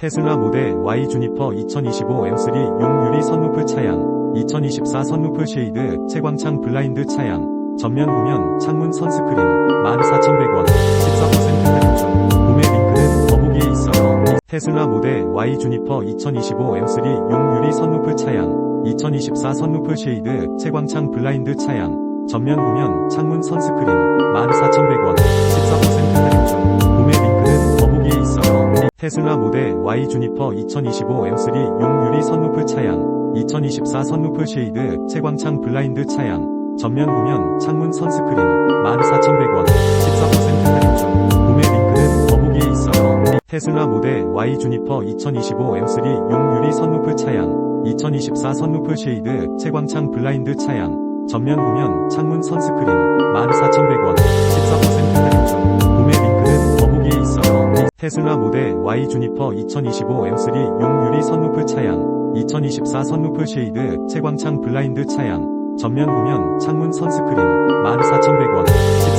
테슬라 모델 Y 주니퍼 2025 M3 6유리 선루프 차량, 2024 선루프 쉐이드 채광창 블라인드 차량, 전면 후면 창문 선스크린 14,100원, 14% 할인 중, 구매 링크는 더보기에 있어요. 테슬라 모델 Y 주니퍼 2025 M3 6유리 선루프 차량, 2024 선루프 쉐이드 채광창 블라인드 차량, 전면 후면 창문 선스크린 14,100원, 테슬라 모델 Y 주니퍼 2025 M3 6유리 선루프 차량, 2024 선루프 쉐이드 채광창 블라인드 차량, 전면 후면 창문 선스크린 14,100원, 14% 할인 중, 구매 링크는 더보기에 있어요. 테슬라 모델 Y 주니퍼 2025 M3 6유리 선루프 차량, 2024 선루프 쉐이드 채광창 블라인드 차량, 전면 후면 창문 선스크린 14,100원, 테슬라 모델 Y 주니퍼 2025 M3 6유리 선루프 차량, 2024 선루프 쉐이드 채광창 블라인드 차량, 전면 후면 창문 선스크린 14,100원, 14%